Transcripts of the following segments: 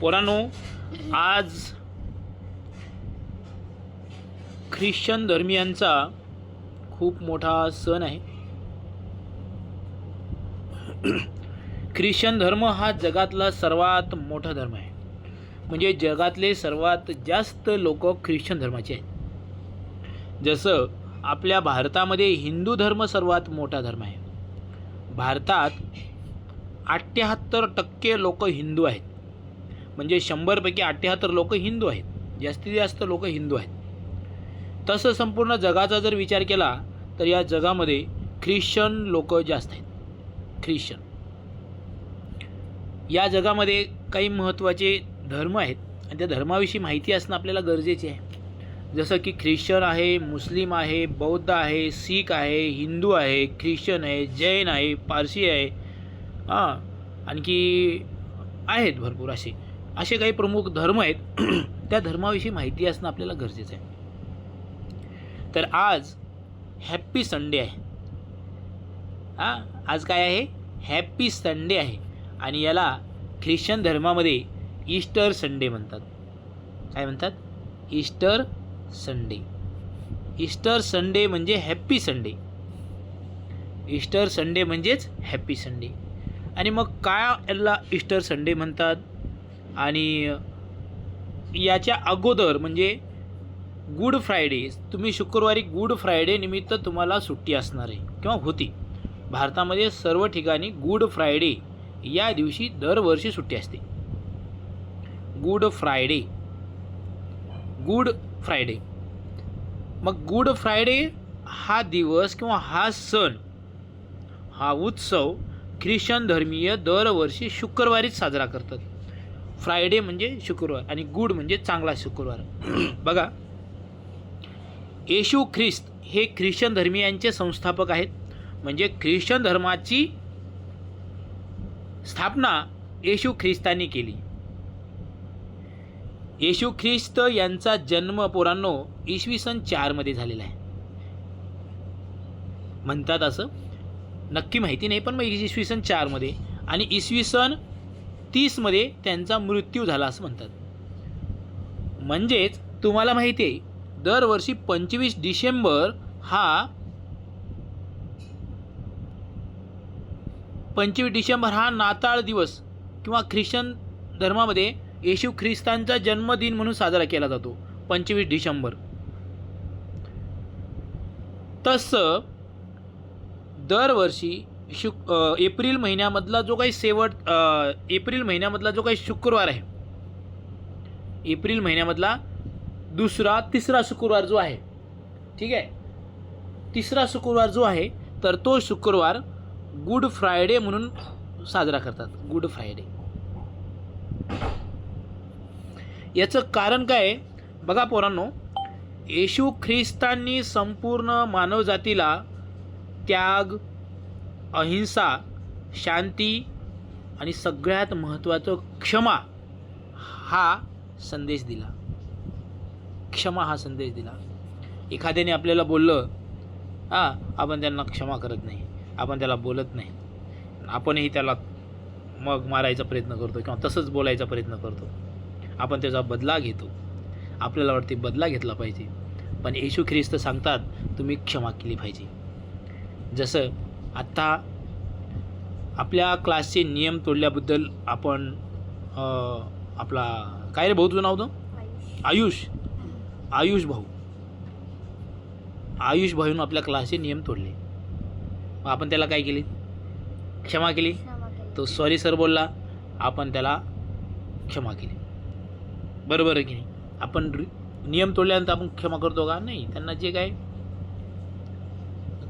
पोरांनो आज ख्रिश्चन धर्मियांचा खूप मोठा सण आहे. ख्रिश्चन धर्म हा जगातला सर्वात मोठा धर्म आहे. म्हणजे जगातले सर्वात जास्त लोक ख्रिश्चन धर्माचे आहेत. जसं आपल्या भारतामध्ये हिंदू धर्म सर्वात मोठा धर्म आहे. भारतात अठ्ठ्याहत्तर टक्के लोक हिंदू आहेत. म्हणजे शंभरपैकी अठ्ठ्याहत्तर लोक हिंदू आहेत. जास्तीत जास्त लोक हिंदू आहेत. तसं संपूर्ण जगाचा जर विचार केला तर या जगामध्ये ख्रिश्चन लोक जास्त आहेत. ख्रिश्चन. या जगामध्ये काही महत्त्वाचे धर्म आहेत. आणि त्या धर्माविषयी माहिती असणं आपल्याला गरजेचे आहे. जसं की ख्रिश्चन आहे मुस्लिम आहे बौद्ध आहे सीख आहे हिंदू आहे ख्रिश्चन आहे जैन आहे पारसी आहे. हां आणखी आहेत भरपूर असे. असे काही प्रमुख धर्म आहेत. त्या धर्माविषयी माहिती असणं आपल्याला गरजेचं आहे. तर आज हॅप्पी संडे आहे. हां आज काय आहे? हॅप्पी संडे आहे. आणि याला ख्रिश्चन धर्मामध्ये ईस्टर संडे म्हणतात. काय म्हणतात? ईस्टर संडे ईस्टर संडे म्हणजे हॅप्पी संडे ईस्टर संडे म्हणजेच हॅप्पी संडे आणि मग काय याला इस्टर संडे म्हणतात? आणि याच्या अगोदर म्हणजे गुड फ्रायडे तुम्ही शुक्रवारी गुड फ्रायडे निमित्त तुम्हाला सुट्टी असणार आहे किंवा होती. भारतामध्ये सर्व ठिकाणी गुड फ्रायडे या दिवशी दरवर्षी सुट्टी असते. गुड फ्रायडे गुड फ्रायडे मग गुड फ्रायडे हा दिवस किंवा हा सण हा उत्सव ख्रिश्चन धर्मीय दरवर्षी शुक्रवारीच साजरा करतात. फ्रायडे म्हणजे शुक्रवार आणि गुड म्हणजे चांगला शुक्रवार. बघा. येशू ख्रिस्त हे ख्रिश्चन धर्मियांचे संस्थापक आहेत. म्हणजे ख्रिश्चन धर्माची स्थापना येशू ख्रिस्तांनी केली. येशू ख्रिस्त यांचा जन्म पोरांनो इसवी सन चारमध्ये झालेला आहे. म्हणतात असं? नक्की माहिती नाही पण मग इसवी सन चारमध्ये आणि इसवी सन तीसमध्ये त्यांचा मृत्यू झाला असं म्हणतात. म्हणजेच तुम्हाला माहिती आहे दरवर्षी पंचवीस डिसेंबर हा पंचवीस डिसेंबर हा नाताळ दिवस किंवा ख्रिश्चन धर्मामध्ये येशू ख्रिस्तांचा जन्मदिन म्हणून साजरा केला जातो पंचवीस डिसेंबर. तसं दरवर्षी शुक एप्रिल महिन्यामधला जो काही शेवट एप्रिल महिन्यामधला जो काही शुक्रवार आहे एप्रिल महिन्यामधला दुसरा तिसरा शुक्रवार जो आहे ठीक आहे? तिसरा शुक्रवार जो आहे तर तो शुक्रवार गुड फ्रायडे म्हणून साजरा करतात. Good Friday. याचं कारण काय आहे? बघा पोरांनो येशू ख्रिस्तांनी संपूर्ण मानवजातीला त्याग अहिंसा शांती आणि सगळ्यात महत्त्वाचं क्षमा हा संदेश दिला. क्षमा हा संदेश दिला. एखाद्याने आपल्याला बोललं हां आपण त्यांना क्षमा करत नाही. आपण त्याला बोलत नाही. आपणही त्याला मग मारायचा प्रयत्न करतो किंवा तसंच बोलायचा प्रयत्न करतो. आपण त्याचा बदला घेतो. आपल्याला वाटते बदला घेतला पाहिजे. पण येशू ख्रिस्त सांगतात तुम्ही क्षमा केली पाहिजे. जसं आत्ता आपल्या क्लासचे नियम तोडल्याबद्दल आपण आपला काय रे भाऊ तुझं नाव होतं? आयुष. आयुष भाऊ. आयुष भाऊनं आपल्या क्लासचे नियम तोडले. मग आपण त्याला काय केली? क्षमा केली? तो सॉरी सर बोलला आपण त्याला क्षमा केली. बरोबर आहे की नाही? आपण नियम तोडल्यानंतर आपण क्षमा करतो का? नाही. त्यांना जे काय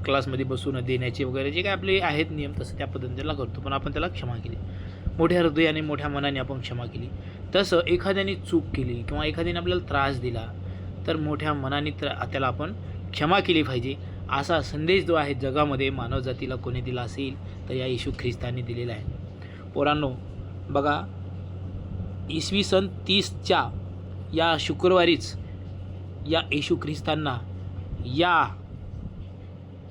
क्लासमध्ये बसून देण्याचे वगैरे जे काय आपले आहेत नियम तसं त्या पद्धतीने त्याला करतो. पण आपण त्याला क्षमा केली. मोठ्या हृदयाने मोठ्या मनाने आपण क्षमा केली. तसं एखाद्याने चूक केली किंवा एखाद्याने आपल्याला त्रास दिला तर मोठ्या मनाने त्रा त्याला आपण क्षमा केली पाहिजे. असा संदेश जो आहे जगामध्ये मानवजातीला कोणी दिला असेल तर या येशू ख्रिस्तांनी दिलेला आहे. पोरांनो बघा इसवी सन तीसच्या या शुक्रवारीच या येशू ख्रिस्तांना या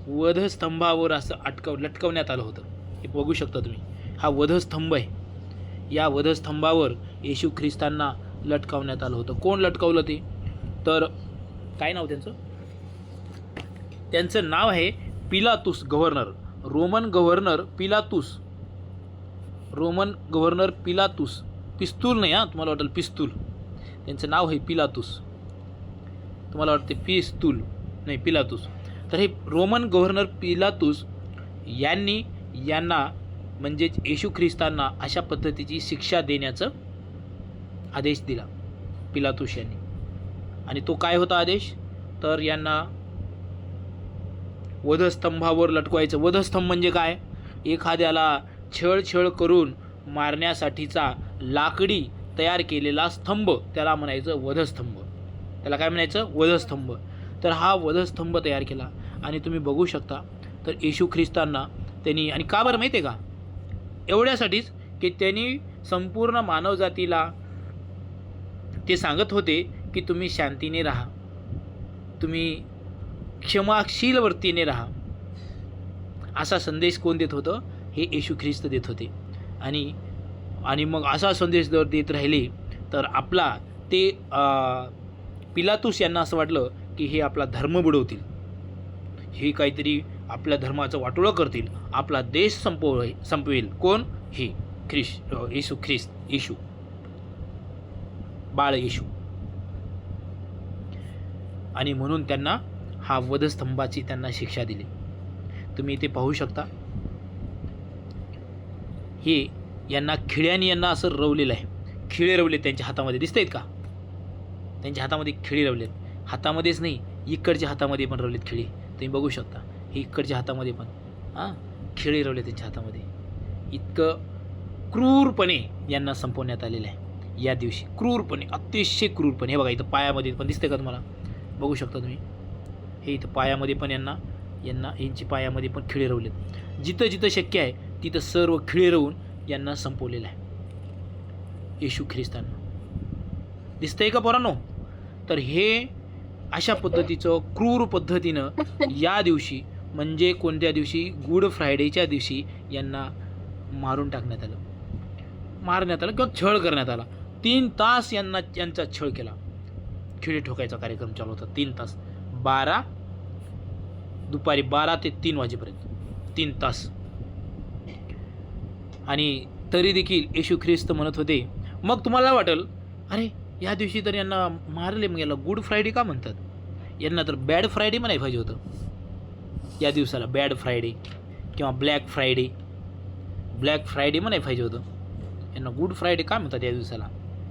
वधस्तंभावर असं अटकव लटकवण्यात आलं होतं. हे बघू शकता तुम्ही. हा वधस्तंभ आहे. या वधस्तंभावर येशू ख्रिस्तांना लटकवण्यात आलं होतं. कोण लटकावलं ते? तर काय नाव त्यांचं? त्यांचं नाव आहे Pilatus governor. Roman governor Pilatus. Roman governor Pilatus. पिस्तूल नाही हां? तुम्हाला वाटेल पिस्तूल. त्यांचं नाव आहे पिलातुस. तुम्हाला वाटते पिस्तूल. नाही पिलातुस. तर हे रोमन गव्हर्नर पिलातुस यांनी यांना म्हणजेच येशू ख्रिस्तांना अशा पद्धतीची शिक्षा देण्याचं आदेश दिला पिलातूस यांनी. आणि तो काय होता आदेश? तर यांना वधस्तंभावर लटकवायचं. वधस्तंभ म्हणजे काय? एखाद्याला छळछळ करून मारण्यासाठीचा लाकडी तयार केलेला स्तंभ त्याला म्हणायचं वधस्तंभ. त्याला काय म्हणायचं? वधस्तंभ. तर हा वधस्तंभ तयार केला. आणि तुम्ही बघू शकता. तर येशू ख्रिस्तांना त्यांनी आणि का बरं माहिती आहे का? एवढ्यासाठीच की त्यांनी संपूर्ण मानवजातीला ते सांगत होते की तुम्ही शांतीने राहा. तुम्ही क्षमाशील वृत्तीने राहा. असा संदेश कोण देत होतं? हे येशू ख्रिस्त देत होते. आणि आणि मग असा संदेश जर देत राहिले तर आपला ते पिलातूस यांना असं वाटलं की हे आपला धर्म बुडवतील. हे काहीतरी आपल्या धर्माचं वाटोळं करतील आपला देश संपव संपवेल. कोण? हे ख्रिश येशू ख्रिस्त येशू. बाळ येशू. आणि म्हणून त्यांना हा वधस्तंभाची त्यांना शिक्षा दिली. तुम्ही इथे पाहू शकता. हे यांना खिळ्याने यांना असं रवलेलं आहे. खिळे रवले त्यांच्या हातामध्ये. दिसत आहेत का? त्यांच्या हातामध्ये खिळे रवलेत. हातामध्येच नाही इकडच्या हातामध्ये पण रवलेत खिळे. तुम्ही बघू शकता. हे इकडच्या हातामध्ये पण. हां? खिळे रवले त्यांच्या हातामध्ये. इतकं क्रूरपणे यांना संपवण्यात आलेलं आहे. या दिवशी क्रूरपणे अतिशय क्रूरपणे. हे बघा इथं पायामध्ये पण दिसते का तुम्हाला? बघू शकता तुम्ही. हे इथं पायामध्ये पण यांना यांना यांची पायामध्ये पण खिळे रवलेत जिथं जिथं शक्य आहे तिथं सर्व खिळे रवून यांना संपवलेलं आहे. येशू ख्रिस्तांना. दिसतंय का पोरांनो? तर हे अशा पद्धतीचं क्रूर पद्धतीनं या दिवशी म्हणजे कोणत्या दिवशी? गुड फ्रायडेच्या दिवशी यांना मारून टाकण्यात आलं. मारण्यात आलं किंवा छळ करण्यात आला. तीन तास यांना यांचा छळ केला. खिळे ठोकायचा कार्यक्रम चालू होता. तीन तास. बारा दुपारी बारा ते तीन वाजेपर्यंत. तीन तास. आणि तरी देखील येशू ख्रिस्त म्हणत होते मग तुम्हाला वाटेल अरे या दिवशी तर यांना मारले मग याला गुड फ्रायडे का म्हणतात? यांना तर बॅड फ्रायडे म्हणाय पाहिजे होतं. या दिवसाला बॅड फ्रायडे किंवा ब्लॅक फ्रायडे. ब्लॅक फ्रायडे म्हणाय पाहिजे होतं. यांना गुड फ्रायडे का म्हणतात या दिवसाला?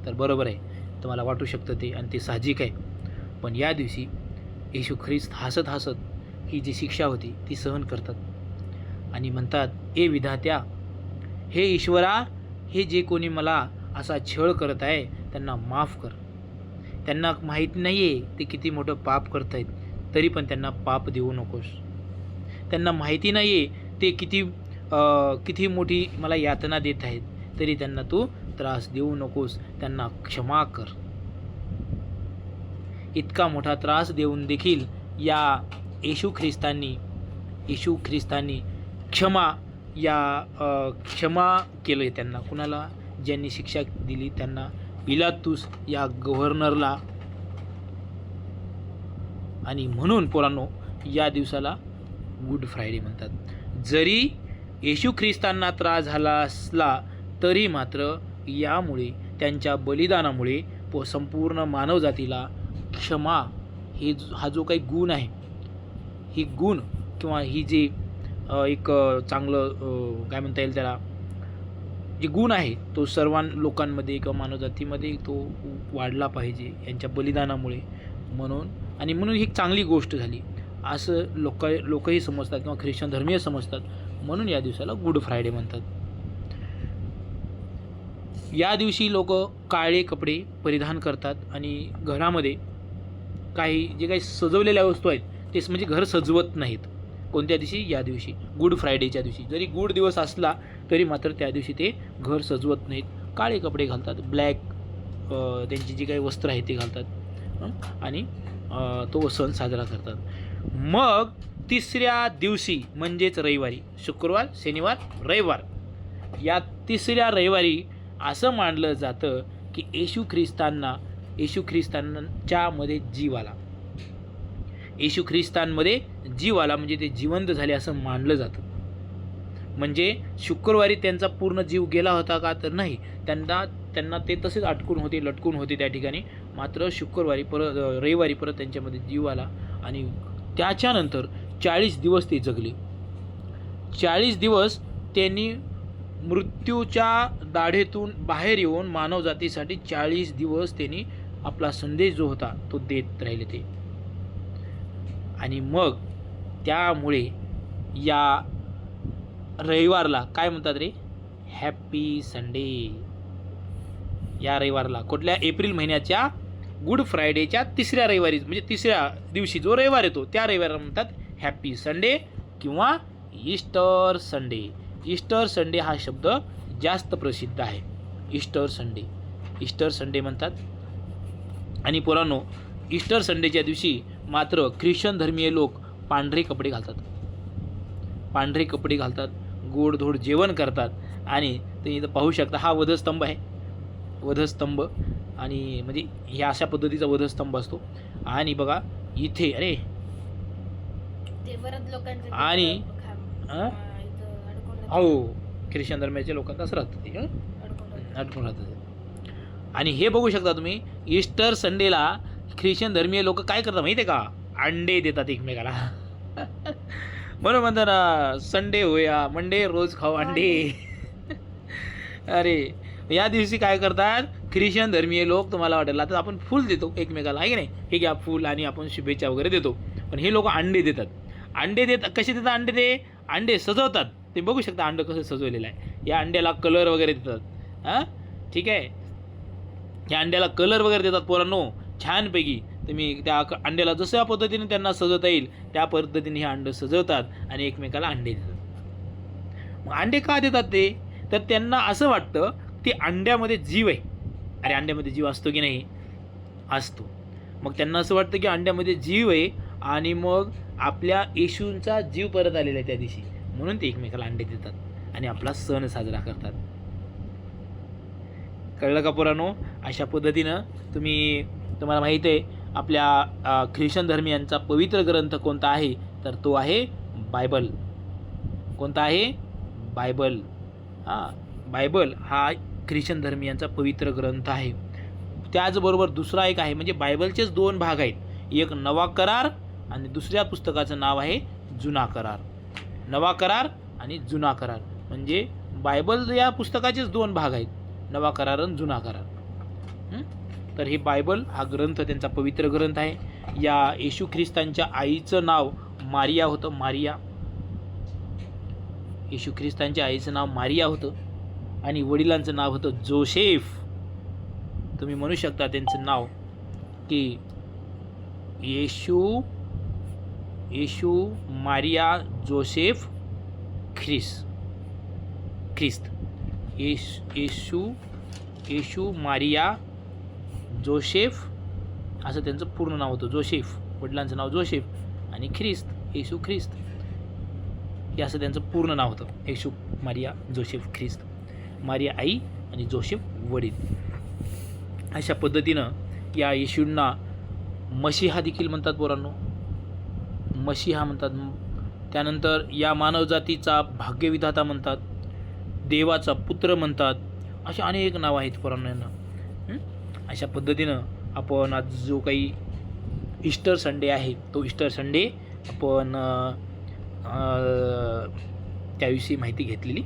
तर बरोबर आहे. तुम्हाला वाटू शकतं ते आणि ते साहजिक आहे. पण या दिवशी येशू ख्रिस्त हसत हसत ही जी शिक्षा होती ती सहन करतात. आणि म्हणतात ए विधात्या हे ईश्वरा हे जे कोणी मला असा छळ करत आहे त्यांना माफ कर. त्यांना माहीत नाही आहे ते किती मोठं पाप करत आहेत तरी पण त्यांना पाप देऊ नकोस. त्यांना माहिती नाही आहे ते किती किती मोठी मला यातना देत आहेत तरी त्यांना तू त्रास देऊ नकोस त्यांना क्षमा कर. इतका मोठा त्रास देऊन देखील या येशू ख्रिस्तांनी येशू ख्रिस्तांनी क्षमा या क्षमा केलं त्यांना. कुणाला? ज्यांनी शिक्षा दिली त्यांना. पिलातूस या गव्हर्नरला आणि म्हणून पोरांनो या दिवसाला गुड फ्रायडे म्हणतात. जरी येशू ख्रिस्तांना त्रास झाला असला तरी मात्र यामुळे त्यांच्या बलिदानामुळे प संपूर्ण मानवजातीला क्षमा हे हा जो काही गुण आहे ही गुण किंवा ही जी एक चांगलं काय म्हणता येईल त्याला? जे गुण आहे तो सर्व लोकांमध्ये किंवा मानवजातीमध्ये तो वाढला पाहिजे यांच्या बलिदानामुळे म्हणून. आणि म्हणून ही एक चांगली गोष्ट झाली. असं लोक लोकही समजतात किंवा ख्रिश्चन धर्मीय समजतात. म्हणून या दिवसाला गुड फ्रायडे म्हणतात. या दिवशी लोक काळे कपडे परिधान करतात आणि घरामध्ये काही जे काही सजवलेल्या वस्तू आहेत तेच म्हणजे घर सजवत नाहीत. कोणत्या दिवशी? या दिवशी. गुड फ्रायडेच्या दिवशी. जरी गुड दिवस असला तरी मात्र त्या दिवशी ते घर सजवत नाहीत. काळे कपडे घालतात. ब्लॅक त्यांची जी काही वस्त्र आहे ते घालतात. आणि तो सण साजरा करतात. मग तिसऱ्या दिवशी म्हणजेच रविवारी. शुक्रवार शनिवार रविवार. या तिसऱ्या रविवारी असं मानलं जातं की येशू ख्रिस्तांना येशू ख्रिस्तांच्यामध्ये जीव आला. येशू ख्रिस्तांमध्ये जीव आला म्हणजे ते जिवंत झाले असं मानलं जातं. म्हणजे शुक्रवारी त्यांचा पूर्ण जीव गेला होता का तर नाही. त्यांना त्यांना ते तसेच अटकून होते लटकून होते त्या ठिकाणी. मात्र शुक्रवारी परत रविवारी परत त्यांच्यामध्ये जीव आला आणि त्याच्यानंतर चाळीस दिवस ते जगले. चाळीस दिवस त्यांनी मृत्यूच्या दाढेतून बाहेर येऊन मानवजातीसाठी चाळीस दिवस त्यांनी आपला संदेश जो होता तो देत राहिले ते. आणि मग त्यामुळे या रविवारला काय म्हणतात रे? हॅपी संडे या रविवारला. कुठल्या एप्रिल महिन्याच्या गुड फ्रायडेच्या तिसऱ्या रविवारी म्हणजे तिसऱ्या दिवशी जो रविवार येतो त्या रविवारला म्हणतात हॅपी संडे किंवा ईस्टर संडे ईस्टर संडे हा शब्द जास्त प्रसिद्ध आहे. ईस्टर संडे ईस्टर संडे म्हणतात. आणि पोरांनो ईस्टर संडेच्या दिवशी मात्र ख्रिश्चन धर्मीय लोक पांढरे कपडे घालतात पांढरे कपडे घालतात गोडधोड जेवण करतात आणि तुम्ही इथं पाहू शकता हा वधस्तंभ आहे वधस्तंभ आणि म्हणजे ह्या अशा पद्धतीचा वधस्तंभ असतो आणि बघा इथे अरे आणि-. हो ख्रिश्चन धर्माच्या लोकांना असं राहतं ते? अडकून राहतं. आणि हे बघू शकता तुम्ही ईस्टर संडेला ख्रिश्चन धर्मीय लोक काय करतात माहिती आहे का? अंडे देतात एकमेकाला. बरोबर म्हणतात ना संडे होया मंडे रोज खाऊ अंडे. अरे या दिवशी काय करतात? ख्रिश्चन धर्मीय लोक तुम्हाला वाटेल आता आपण फूल देतो एकमेकाला आहे की नाही? हे घ्या फूल आणि आपण शुभेच्छा वगैरे देतो. पण हे लोक अंडे देतात. अंडे देतात कसे देतात अंडे ते? अंडे सजवतात. ते बघू शकता अंडं कसं सजवलेलं आहे. या अंड्याला कलर वगैरे देतात. हां? ठीक आहे? या अंड्याला कलर वगैरे देतात पोरांनो. छानपैकी तुम्ही त्या अंड्याला जशा पद्धतीने त्यांना सजवता येईल त्या पद्धतीने हे अंडं सजवतात आणि एकमेकाला अंडे देतात. मग अंडे का देतात ते? तर त्यांना असं वाटतं की अंड्यामध्ये जीव आहे. अरे अंड्यामध्ये जीव असतो की नाही? असतो. मग त्यांना असं वाटतं की अंड्यामध्ये जीव आहे आणि मग आपल्या येशूंचा जीव परत आलेला आहे त्या दिवशी. म्हणून ते एकमेकाला अंडे देतात आणि आपला सण साजरा करतात. कळलं का पुरानो? अशा पद्धतीनं तुम्ही तुम्हाला माहीत आहे आपल्या ख्रिश्चन धर्मियांचा पवित्र ग्रंथ कोणता आहे? तर तो आहे बायबल. कोणता आहे? बायबल. हां बायबल हा ख्रिश्चन धर्मियांचा पवित्र ग्रंथ आहे. त्याचबरोबर दुसरा एक आहे म्हणजे बायबलचेच दोन भाग आहेत. एक नवा करार आणि दुसऱ्या पुस्तकाचं नाव आहे जुना करार. नवा करार आणि जुना करार. म्हणजे बायबल या पुस्तकाचेच दोन भाग आहेत. नवा करार आणि जुना करार. हं? तर हे बायबल हा ग्रंथ त्यांचा पवित्र ग्रंथ आहे. या येशू ख्रिस्तांच्या आईचं नाव मारिया होतं मारिया. येशू ख्रिस्तांच्या आईचं नाव मारिया होतं आणि वडिलांचं नाव होतं जोसेफ. तुम्ही म्हणू शकता त्यांचं नाव की Yeshu Yeshu Maria Joseph Chris Christ. येश Yeshu Yeshu Maria Joseph असं त्यांचं पूर्ण नाव होतं जोशेफ. वडिलांचं नाव जोशेफ आणि ख्रिस्त येशू ख्रिस्त. हे असं त्यांचं पूर्ण नाव होतं. Yeshu Maria Joseph Christ. Maria आई आणि जोशेफ वडील. अशा पद्धतीनं या येशूंना मशिहा देखील म्हणतात पोरांनो. मशिहा म्हणतात. त्यानंतर या मानवजातीचा भाग्यविधाता म्हणतात. देवाचा पुत्र म्हणतात. असे अनेक नावं आहेत पोरांना अशा पद्धतीनं आपण आज जो काही ईस्टर संडे आहे तो ईस्टर संडे आपण त्याविषयी माहिती घेतलेली.